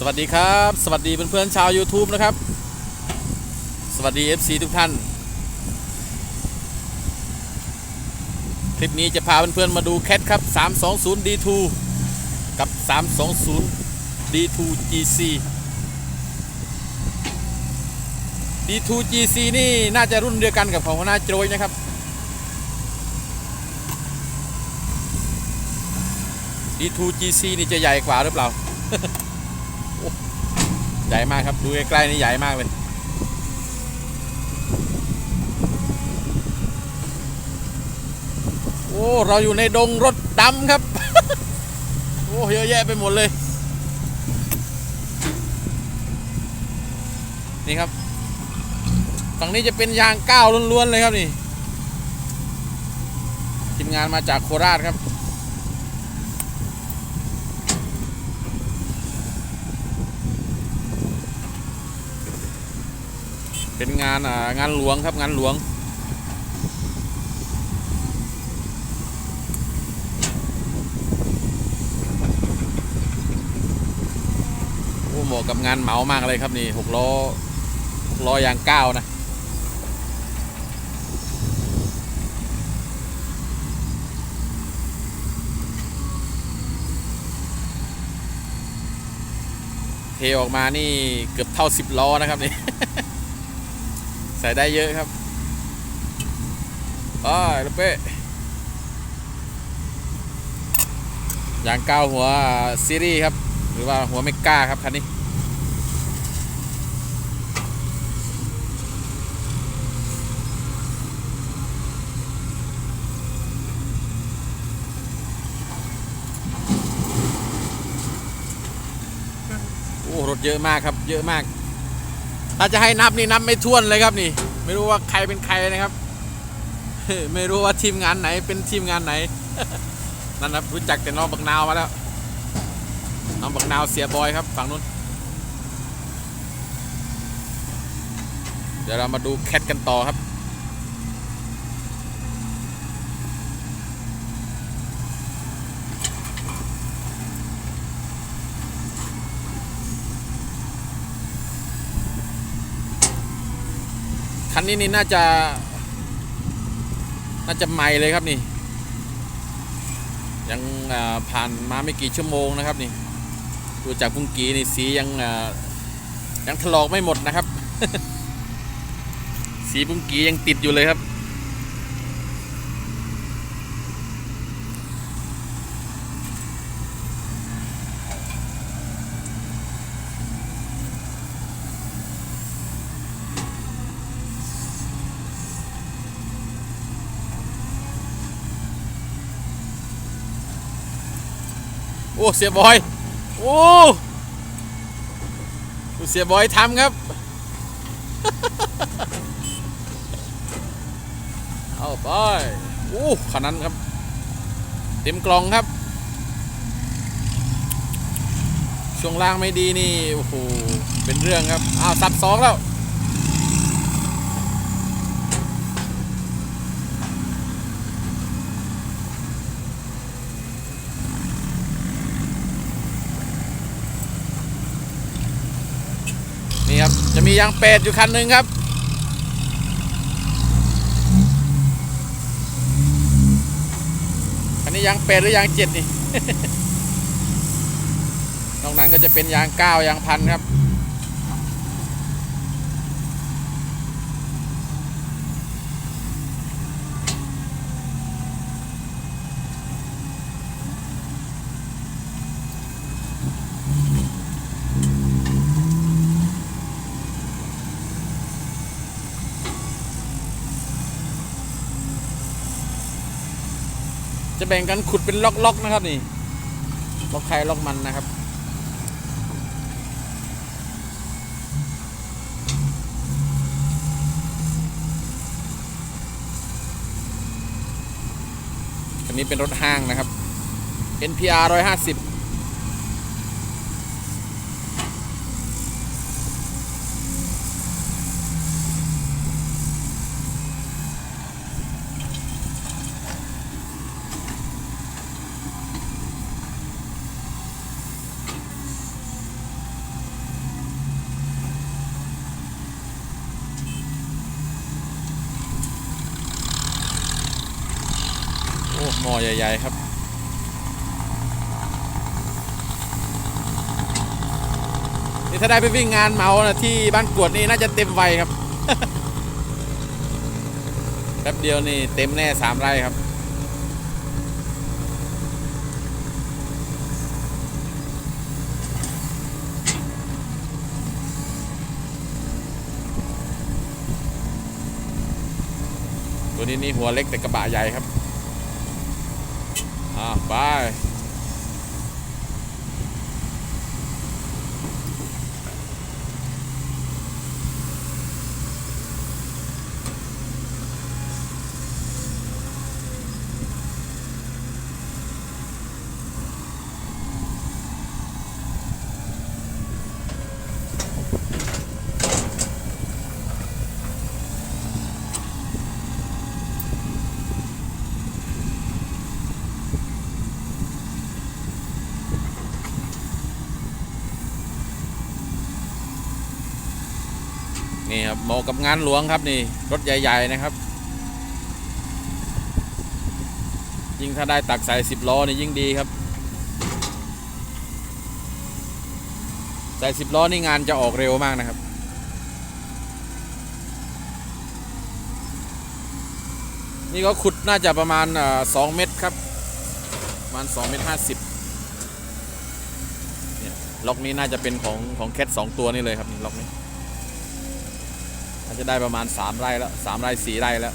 สวัสดีครับ สวัสดีเพื่อนๆชาว YouTube นะครับ สวัสดี FC ทุกท่าน คลิปนี้จะพาเพื่อนๆมาดูแคทครับ 320 D2 กับ 320 D2 GC D2 GC นี่น่าจะรุ่นเดียวกันกับของหน้าโจยนะครับ D2 GC นี่จะใหญ่กว่าหรือเปล่า ใหญ่มากครับ ดูใกล้ๆนี่ใหญ่มากเลย โอ้ เราอยู่ในดงรถดำครับ โอ้เยอะแยะไปหมดเลย นี่ครับ ฝั่งนี้จะเป็นยางก้าวล้วนๆเลยครับนี่ ทีมงานมาจากโคราชครับ เป็นงานอ่างานหลวงครับงานหลวง โอ้เหมาะกับงานเหมามากเลยครับนี่หกล้อหกล้อยางเก้านะเทออกมานี่เกือบเท่าสิบล้อนะครับนี่ ใส่ได้เยอะครับอ้ายลูกเป้ยางเก้าหัวซีรีส์ครับ หรือว่าหัวเมก้าครับคันนี้โอ้รถเยอะมากครับ เยอะมาก ถ้าจะให้นับนี่นับไม่ท้วนเลยครับนี่ ไม่รู้ว่าใครเป็นใครนะครับ ไม่รู้ว่าทีมงานไหนเป็นทีมงานไหน นั่นนะรู้จักแต่น้องบักนาวมาแล้ว น้องบักนาวเสียบอยครับฝั่งนู้น เดี๋ยวเรามาดูแคทกันต่อครับ คันนี้นี่น่าจะ น่าจะใหม่เลยครับนี่ ยังผ่านมาไม่กี่ชั่วโมงนะครับนี่ ดูจากพุงกีนี่สียังยังถลอกไม่หมดนะครับ สีพุงกียังติดอยู่เลยครับ เสียบอย โอ้เสียบอยทำครับ เอาไปโอ้ขนาดนั้นครับ เต็มกล่องครับ ช่วงล่างไม่ดีนี่ โอ้โห เป็นเรื่องครับ อ้าวสับสองแล้ว นี่ครับ จะมี ยางเป็ดอยู่คันหนึ่งครับคันนี้ยางเป็ดหรือยางเจ็ดนี่ นอกนั้นก็จะเป็นยางเก้ายางพันครับ จะแบ่งกันขุดเป็นล็อกๆนะครับนี่ล็อกใครล็อกมันนะครับอันนี้เป็นรถห้างนะครับ NPR 150 น ม้อ ใหญ่ๆครับนี่ถ้าได้ไปวิ่งงานเมานะที่บ้านกวดนี่น่าจะเต็มไวครับแป๊บเดียวนี่เต็มแน่สามไร่ครับตัวนี้นี่หัวเล็กแต่กระบะใหญ่ครับ อ่า นี่ครับเหมาะกับงานหลวงครับนี่รถใหญ่ ๆ นะครับ ยิ่งถ้าได้ตักใส่สิบล้อนี่ยิ่งดีครับ ใส่สิบล้อนี่งานจะออกเร็วมากนะครับนี่ก็ขุดน่าจะประมาณสองเมตรครับ ประมาณสองเมตรห้าสิบเนี่ยล็อกนี้น่าจะเป็นของของแคทสองตัวนี่เลยครับนี่ล็อกนี้ จะได้ประมาณ 3 ไร่แล้ว3ไร่4ไร่แล้ว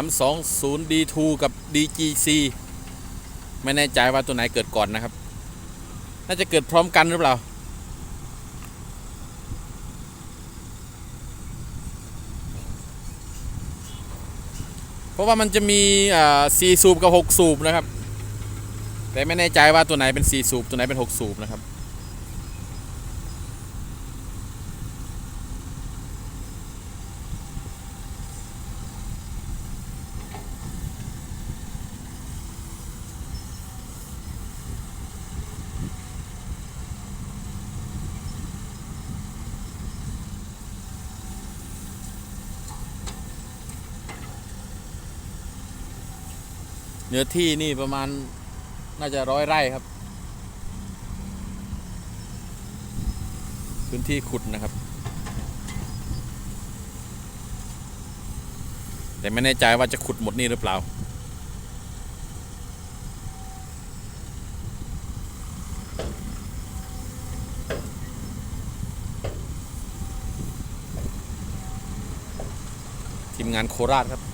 320 D2 กับ DGC ไม่แน่ใจว่าตัวไหนเกิดก่อนนะครับ น่าจะเกิดพร้อมกันหรือเปล่า เพราะว่ามันจะมีสี่สูบกับ 6 สูบนะครับ แต่ไม่แน่ใจว่าตัวไหนเป็น 4 สูบ ตัวไหนเป็น 6 สูบนะครับ เนื้อที่นี่ประมาณน่าจะร้อยไร่ครับ พื้นที่ขุดนะครับ แต่ไม่แน่ใจว่าจะขุดหมดนี่หรือเปล่าทีมงานโคราชครับ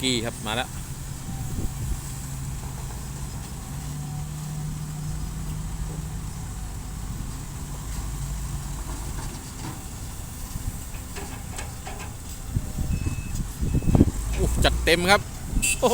กี้ครับมาแล้วอู้จัดเต็มครับ โอ้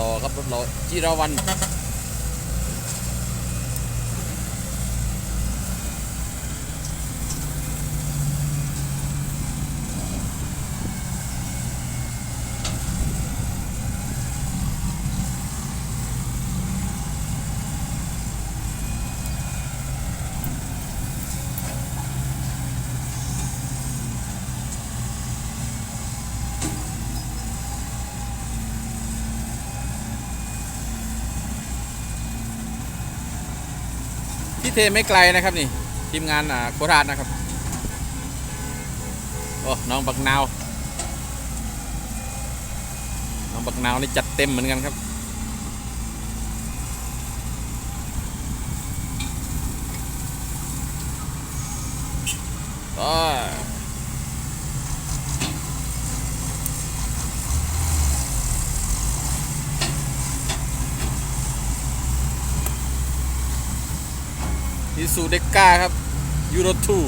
รอครับรถรอจิรวัน ที่เทไม่ไกลนะครับนี่ทีมงานอ่าโคราชนะครับโอ้น้องบักนาวน้องบักนาวนี่จัดเต็มเหมือนกันครับโอ้ย อิซูเดก้าครับยูโรทู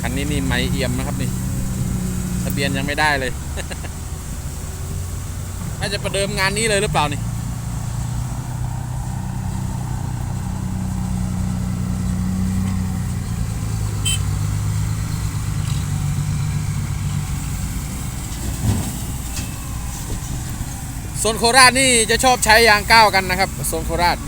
คันนี้นี่ไม่เอี่ยมนะครับนี่ทะเบียนยังไม่ได้เลยน่าจะประเดิมงานนี้เลยหรือเปล่านี่โซนโคราชนี่จะชอบใช้ยางก้าวกันนะครับโซนโคราช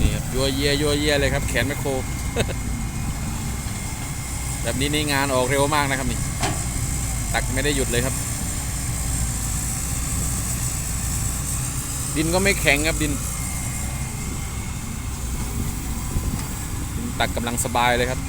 นี่ครับ ยัวเยียยัวเยียเลยครับ แขนแมคโคร แบบนี้นี่งานออกเร็วมากนะครับนี่ ตักไม่ได้หยุดเลยครับ ดินก็ไม่แข็งครับดินดินตักกำลังสบายเลยครับ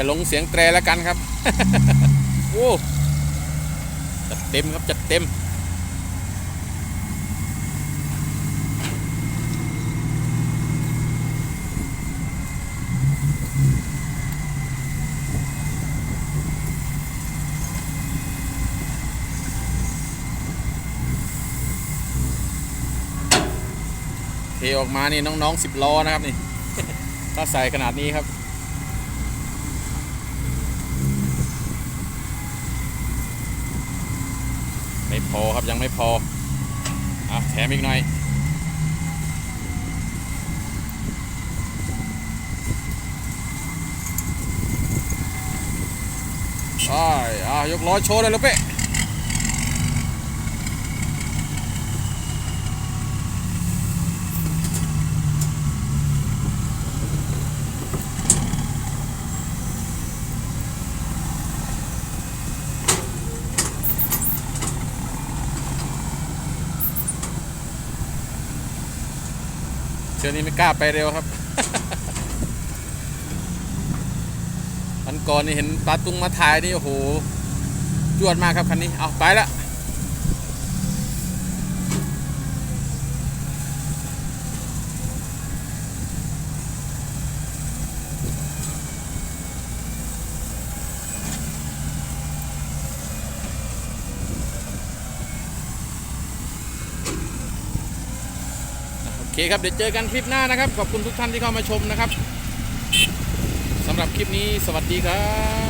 อย่าหลงเสียงแตรแล้วกันครับ โอ้จัดเต็มครับจัดเต็ม เทออกมานี่น้องๆสิบล้อนะครับนี่ ถ้าใส่ขนาดนี้ครับ พอครับยังไม่พออะแถมอีกหน่อยใช่อะยกล้อโชว์เลยลูกเป๊ะ เชื่อนี้ไม่กล้าไปเร็วครับวันก่อนนี่เห็นปลาตุงมาถ่ายนี่โอ้โหจวดมากครับคันนี้ เอาไปละ ครับ เดี๋ยวเจอกันคลิปหน้านะครับ ขอบคุณทุกท่านที่เข้ามาชมนะครับสำหรับคลิปนี้สวัสดีครับ